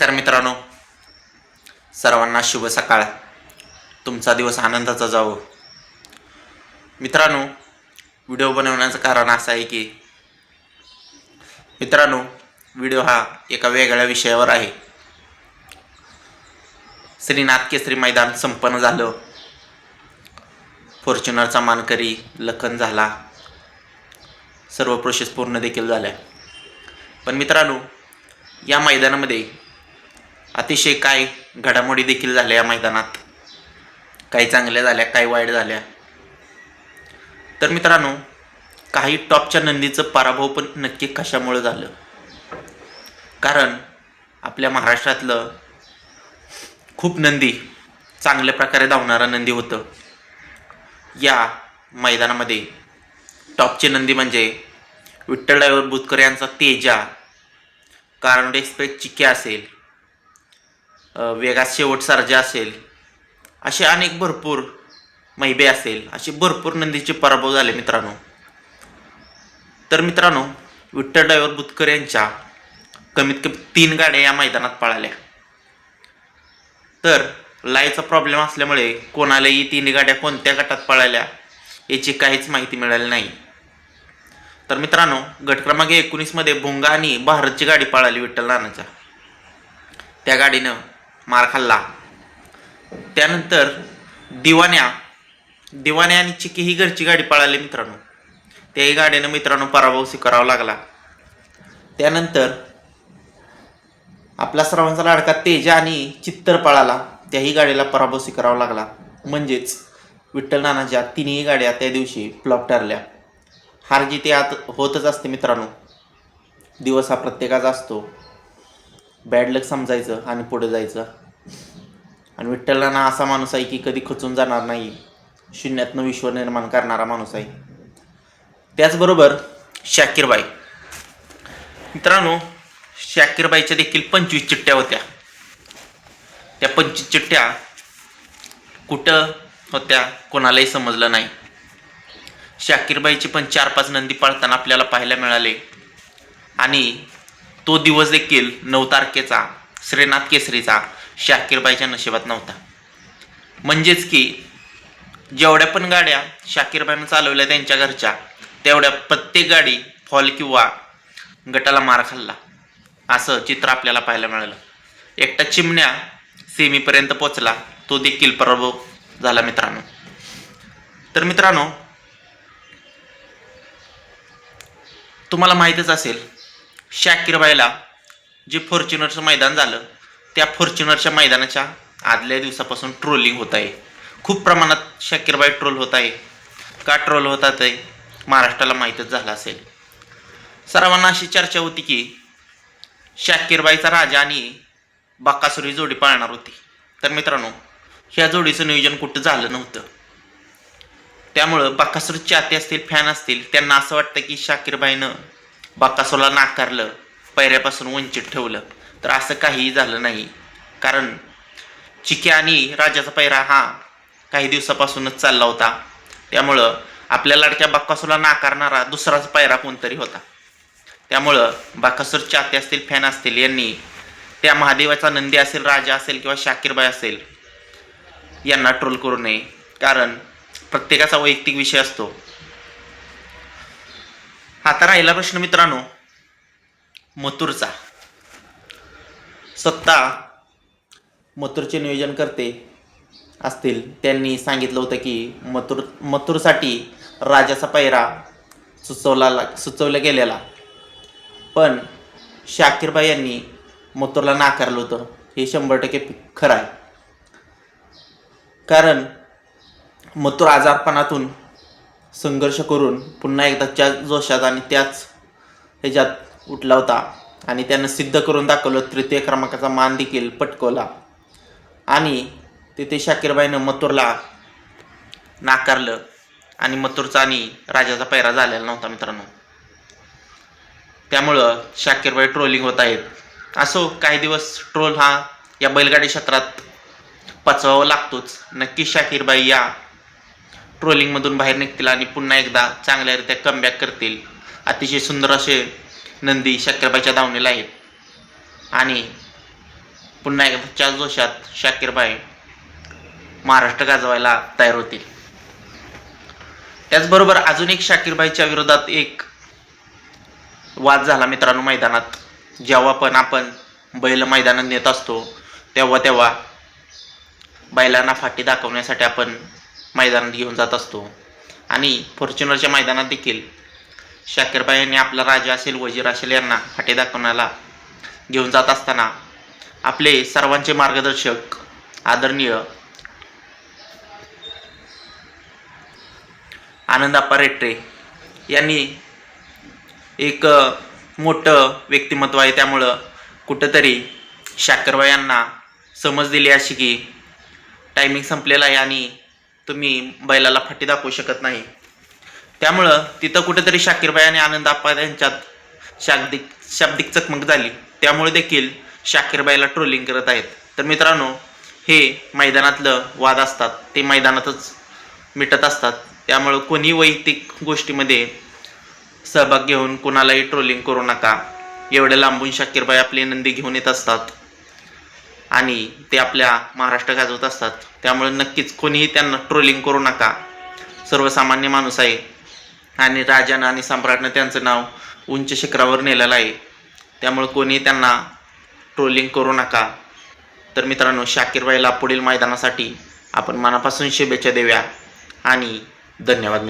नमस्कार मित्रांनो. सर्वांना शुभ सकाळ. तुमचा दिवस आनंदाचा जावो. मित्रांनो व्हिडिओ बनवण्याचं कारण असं आहे की मित्रांनो व्हिडिओ हा एका वेगळ्या विषयावर आहे. श्रीनाथ केसरी मैदान संपन्न झालं. फॉर्च्युनरचा मानकरी लखन झाला. सर्व प्रोसेस पूर्ण देखील झाल्या. पण मित्रांनो या मैदानामध्ये अतिशय काय घडामोडी देखील झाल्या या मैदानात. काही चांगल्या झाल्या काही वाईट झाल्या. तर मित्रांनो काही टॉपच्या नंदीचं पराभव पण नक्की कशामुळे झालं? कारण आपल्या महाराष्ट्रातलं खूप नंदी चांगल्या प्रकारे धावणारा नंदी होतं. या मैदानामध्ये टॉपची नंदी म्हणजे विठ्ठल विठ्ठलराव बुतकर यांचा तेजा कारण एक्सप्रेस चिके असेल वेगात शेवट सर्जा असेल असे अनेक भरपूर मैबे असेल असे भरपूर नंदीचे पराभव झाले मित्रांनो. तर मित्रांनो विठ्ठल ड्रायव्हर बुतकर यांच्या कमीत कमी तीन गाड्या या मैदानात पळाल्या. तर लाईचा प्रॉब्लेम असल्यामुळे कोणालाही तीन गाड्या कोणत्या गटात पळाल्या याची काहीच माहिती मिळाली नाही. तर मित्रांनो गट क्रमांक एकोणीसमध्ये भुंगा आणि भारतची गाडी पळाली विठ्ठल नानाच्या. त्या गाडीनं मार खाल्ला. त्यानंतर दिवाण्या दिवाण्या आणि चिकी ही घरची गाडी पळाली मित्रांनो. त्याही गाडीनं मित्रांनो पराभव स्वीकारावा लागला. त्यानंतर आपला सर्वांचा लाडका तेजा आणि चित्तर पळाला. त्याही गाडीला पराभव स्वीकारावा लागला. म्हणजेच विठ्ठल नानाच्या तिन्ही गाड्या त्या दिवशी फ्लॉप ठरल्या. हार जिथे आत होतच असते मित्रांनो. दिवस हा प्रत्येकाचा असतो. बॅड लक समजायचं आणि पुढे जायचं. आणि विठ्ठल नाना असा माणूस आहे की कधी खचून जाणार नाही. शून्यातनं विश्व निर्माण करणारा माणूस आहे. त्याचबरोबर शाकीरबाई. मित्रांनो शाकीरबाईच्या देखील पंचवीस चिठ्ठ्या होत्या. त्या पंचवीस चिठ्ठ्या कुठं होत्या कोणालाही समजलं नाही. शाकीरबाईचे पण चार पाच नंदी पाळताना आपल्याला पाहायला मिळाले. आणि तो दिवस देखील नऊ तारखेचा श्रीनाथ केसरीचा शाकीरबाईच्या नशिबात नव्हता. म्हणजेच की जेवढ्या पण गाड्या शाकीरबाईनं चालवल्या त्यांच्या घरच्या तेवढ्या प्रत्येक गाडी फॉल किंवा गटाला मार खाल्ला. असं चित्र आपल्याला पाहायला मिळालं. एकटा चिमण्या सेमीपर्यंत पोचला तो देखील पराभव झाला मित्रांनो. तर मित्रांनो तुम्हाला माहीतच असेल शाकीरबाईला जे फॉर्च्युनरचं मैदान झालं त्या फॉर्च्युनरच्या मैदानाच्या आदल्या दिवसापासून ट्रोलिंग होत आहे. खूप प्रमाणात शाकीरबाई ट्रोल होत आहे. का ट्रोल होतात आहे महाराष्ट्राला माहीतच झालं असेल. सर्वांना अशी चर्चा होती की शाकीरबाईचा राजा आणि बाकासुरी जोडी पाळणार होती. तर मित्रांनो ह्या जोडीचं नियोजन कुठं झालं नव्हतं. त्यामुळं बाकासूर चाहते असतील फॅन असतील त्यांना असं वाटतं की शाकीरबाईनं बाकासूरला नाकारलं. पैऱ्यापासून वंचित ठेवलं तर असं काहीही झालं नाही. कारण चिके आणि राजाचा पैरा हा काही दिवसापासूनच चालला होता. त्यामुळं आपल्या लाडक्या बाकासूरला नाकारणारा दुसराच पैरा कोणतरी होता. त्यामुळं बाकासूर चाते असतील फॅन असतील यांनी त्या महादेवाचा नंदी असेल राजा असेल किंवा शाकीरबाई असेल यांना ट्रोल करू नये. कारण प्रत्येकाचा वैयक्तिक विषय असतो. आता राहिला प्रश्न मित्रांनो मथुरचा. स्वतः मथुरचे नियोजन करते असतील. त्यांनी सांगितलं होतं की मथुर मथुरसाठी राजाचा पैरा सुचवला सुचवला गेलेला. पण शाकीरबाई यांनी मथुरला नाकारलं होतं. हे शंभर टक्के खरं आहे. कारण मथुर आजारपणातून संघर्ष करून पुन्हा एकदा त्याच जोशात आणि त्याच ह्याच्यात उठला होता आणि त्यानं सिद्ध करून दाखवलं तृतीय क्रमांकाचा मान देखील पटकवला आणि तिथे शाकीरबाईनं मथुरला नाकारलं आणि मथुरचा आणि राजाचा पैरा झालेला नव्हता मित्रांनो. त्यामुळं शाकीरबाई ट्रोलिंग होत आहेत. असो काही दिवस ट्रोल हा या बैलगाडी क्षेत्रात पचवावा लागतोच. नक्की शाकीरबाई या ट्रोलिंगमधून बाहेर निघतील आणि पुन्हा एकदा चांगल्यारीत्या कमबॅक करतील. अतिशय सुंदर असे नंदी शाकीरबाईच्या दावणीला आहेत. आणि पुन्हा एकदाच्या जोशात शाकीरबाई महाराष्ट्र गाजवायला तयार होतील. त्याचबरोबर अजून एक शाकीरबाईच्या विरोधात एक वाद झाला मित्रांनो मैदानात. जेव्हा पण आपण बैल मैदानात नेत असतो तेव्हा तेव्हा बैलांना फाटी दाखवण्यासाठी आपण मैदानात घेऊन जात असतो. आणि फॉर्च्युनरच्या मैदानात देखील शाकीरबाई यांनी आपला राजा असेल वजीर असेल यांना फाटे दाखवण्याला घेऊन जात असताना आपले सर्वांचे मार्गदर्शक आदरणीय आनंदाप्पा रेट्रे यांनी एक मोठं व्यक्तिमत्व आहे. त्यामुळं कुठंतरी शाकरबाई यांना समज दिली अशी की टायमिंग संपलेला आहे आणि तुम्ही बैलाला फाटी दाखवू शकत नाही. त्यामुळं तिथं कुठेतरी शाकीरबाई आणि आनंद आप्पा यांच्यात शाब्दिक शाब्दिक चकमक झाली. त्यामुळे देखील शाकीरबाईला ट्रोलिंग करत आहेत. तर मित्रांनो हे मैदानातलं वाद असतात. ते मैदानातच मिटत असतात. त्यामुळं कोणी वैयक्तिक गोष्टीमध्ये सहभाग घेऊन कोणालाही ट्रोलिंग करू नका. एवढ्या लांबून शाकीरबाई आपली नंदी घेऊन येत असतात. आणि ते आपल्या महाराष्ट्र गाजवत असतात. त्यामुळे नक्कीच कोणीही त्यांना ट्रोलिंग करू नका. सर्वसामान्य माणूस आहे. आणि राजानं आणि सम्राटनं त्यांचं नाव उंच शिखरावर नेलेलं आहे. त्यामुळे कोणी त्यांना ट्रोलिंग करू नका. तर मित्रांनो शाकीरबाईला पुढील मैदानासाठी आपण मनापासून शुभेच्छा देऊया आणि धन्यवाद